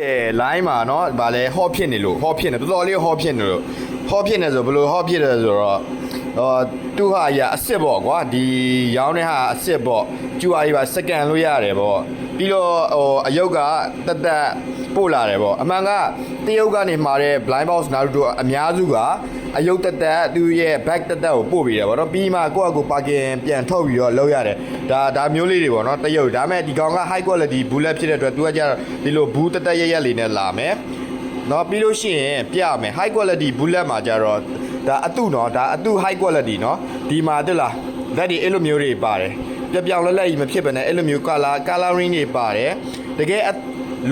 အဲ line မှာเนาะဗာလဲဟော့ဖြစ်နေလို့ဟော့ဖြစ်နေတော်တော်လေးဟော့ဖြစ်နေလို့ဟော့ဖြစ်နေဆိုဘယ်လိုဟော့ဖြစ်တယ်ဆိုတော့ အော်သူ့ဟာရအစ်စ်ပေါ့ကွာဒီရောင်းတဲ့ဟာအစ်စ်ပေါ့ကျူအားကြီးပါစကန်လို့ရတယ်ပေါ့ပြီးတော့ဟိုအယုတ်ကတက်တက်ပို့လာတယ်ပေါ့အမှန်ကတရုတ်ကနေမှာတဲ့ blind box Naruto အများစုကအယုတ်တက်တက်သူ့ရဲ့ back တက်တက်ကိုပို့ပြီးတယ်ပေါ့နော်ပြီးမှကိုယ့်အကူပါကင်ပြန်ထုတ်ပြီးတော့လောက်ရတယ်ဒါဒါမျိုးလေးတွေပေါ့နော်တရုတ်ဒါမဲ့ဒီကောင်က high quality bullet ဖြစ်တဲ့အတွက်သူကကြတော့ဒီလိုဘူးတက်တက်ရက်ရက်လေးနဲ့လာမယ်နော်ပြီးလို့ရှိရင်ပြမယ် high quality bullet မှာကြတော့ ဒါအတုเนาะဒါအတု high quality เนาะဒီမှာတက်လားလက်ဒီအဲ့လိုမျိုးတွေပါတယ်ပြပြောင်လဲလဲကြီးမဖြစ်ဘဲနဲ့အဲ့လိုမျိုး color coloring တွေပါတယ်တကယ်အ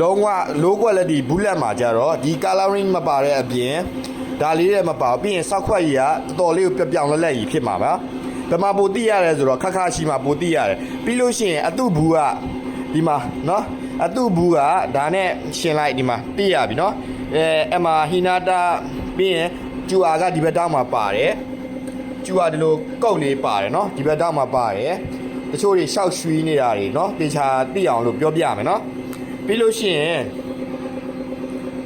လုံးဝ low quality bullet မှာကြတော့ဒီ coloring မပါတဲ့အပြင်ဒါလေးတွေမပါဘူးပြီးရင်စောက်ခွက်ကြီးကတော်တော်လေးကိုပြပြောင်လဲလဲကြီးဖြစ်မှာပါဘယ်မှာပိုတိရတယ်ဆိုတော့ခက်ခါရှိမှာပိုတိရတယ်ပြီးလို့ရှိရင်အတုဘူးကဒီမှာเนาะအတုဘူးကဒါနဲ့ရှင်လိုက်ဒီမှာတိရပြီเนาะအဲအမဟီနာတာပြီးရင် ကျူအာကဒီဘက်တောင်းမှာပါတယ်ကျူအာဒီလိုကုတ်လေးပါတယ်เนาะဒီဘက်တောင်းမှာပါတယ်တချို့တွေရှောက်ရွှီးနေတာတွေเนาะတေချာတိအောင်လို့ပြောပြမယ်เนาะပြီးလို့ရှိရင်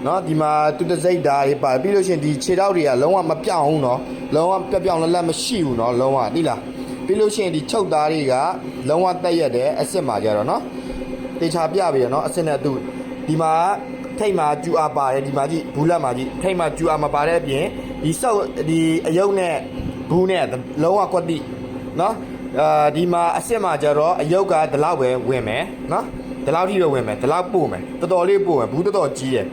เนาะဒီမှာတူတစိတ်ဓာတ်တွေပါပြီးလို့ရှရင်ဒီခြေထောက်တွေကလုံးဝမပြောင်းဘူးเนาะလုံးဝပြပြောင်းလက်လက်မရှိဘူးเนาะလုံးဝသိလားပြီးလို့ရှရင်ဒီချုပ်သားတွေကလုံးဝတက်ရက်တယ်အစ်စ်မှာကြတော့เนาะတေချာပြပြီเนาะအစ်စ်နဲ့သူဒီမှာထိတ်မှာကျူအားပါတယ်ဒီမှာကြည့်ဘူးလက်မှာကြည့်ထိတ်မှာကျူအားမပါတဲ့အပြင် ဒီစောက်ဒီအယုတ်နဲ့ဘူးနဲ့လုံးဝကွက်တိเนาะအာဒီမှာအစ်စ်မှာကြတော့အယုတ်ကဒီလောက်ပဲဝင်မယ်เนาะဒီလောက်ထိပဲဝင်မယ်ဒီလောက်ပို့မယ်တော်တော်လေးပို့မယ်ဘူးတော်တော်ကြီးတယ်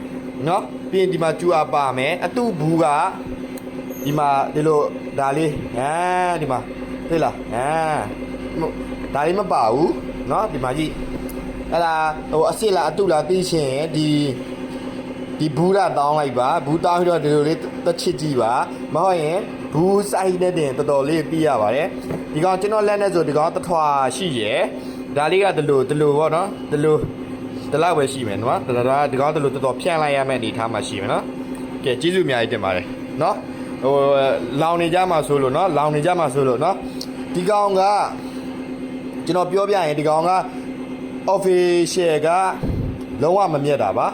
နော်ပြီးရင်ဒီမှာကျူအားပါမယ်အတုဘူးကဒီမှာဒီလိုဒါလေးအာဒီမှာသိလားအာဒါလေးမပါဘူးနော်ဒီမှာကြည့်အဲ့ဒါဟိုအစ်စ်လားအတုလားသိရှင်ဒီ ဒီဘူးလာတောင်းလိုက်ပါဘူးတောင်းပြီးတော့ဒီလိုလေးတစ်ချစ်ကြည့်ပါမဟုတ်ရင်ဘူးဆိုင်တဲ့တင်တော်တော်လေးပြီးရပါတယ်ဒီကောင်ကျွန်တော်လက်နဲ့ဆိုဒီကောင်တထွာရှိရယ်ဒါလေးကဒီလိုဒီလိုပေါ့နော်ဒီလိုဒီလောက်ပဲရှိမယ်နော်ဒါဒါဒီကောင်းတယ်လို့တော်တော်ဖြန့်လိုက်ရမယ့်အနေထားမှာရှိမယ်နော်ကဲကျေးဇူးအများကြီးတင်ပါတယ်နော်ဟိုလောင်နေကြမှာဆိုလို့နော်လောင်နေကြမှာဆိုလို့နော်ဒီကောင်ကကျွန်တော်ပြောပြရင်ဒီကောင်က official ကလုံးဝမမြတ်တာပါ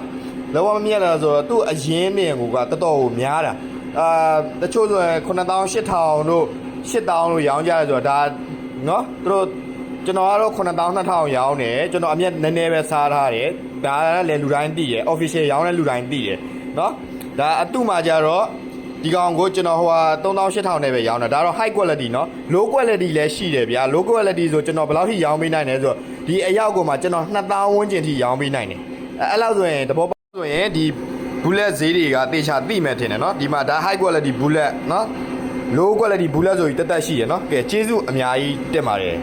လုံးဝမမြတ်တာဆိုတော့သူ့အရင်နေကိုကတော်တော်ကိုများတာအာတချို့ဆိုရင်9000 8000တို့8000တို့ရောင်းကြတယ်ဆိုတော့ဒါနော်သူတို့ ကျွန်တော်ကတော့9000 2000ရောင်းတယ်ကျွန်တော်အမျက်နည်းနည်းပဲစားထားတယ်ဒါလည်းလူတိုင်းသိတယ် official ရောင်းတဲ့လူတိုင်းသိတယ်เนาะဒါအတုမှာကြတော့ဒီကောင်ကိုကျွန်တော်ဟိုဟာ3000 8000နဲ့ပဲရောင်းတာဒါတော့ high quality เนาะ low quality လည်းရှိတယ်ဗျာ low quality ဆိုကျွန်တော်ဘယ်လောက်ထိရောင်းပေးနိုင်လဲဆိုတော့ဒီအရောက်ကိုမှကျွန်တော်2000ဝန်းကျင်ထိရောင်းပေးနိုင်တယ်အဲအဲ့လောက်ဆိုရင်တဘောပေါက် ဆိုရင်ဒီ bullet ဈေးတွေကတေချာသိမယ်ထင်တယ်เนาะဒီမှာဒါ high quality bullet เนาะ low quality bullet ဆိုပြီးတက်တက်ရှိရယ်เนาะကဲကျေးဇူးအများကြီးတင်ပါတယ်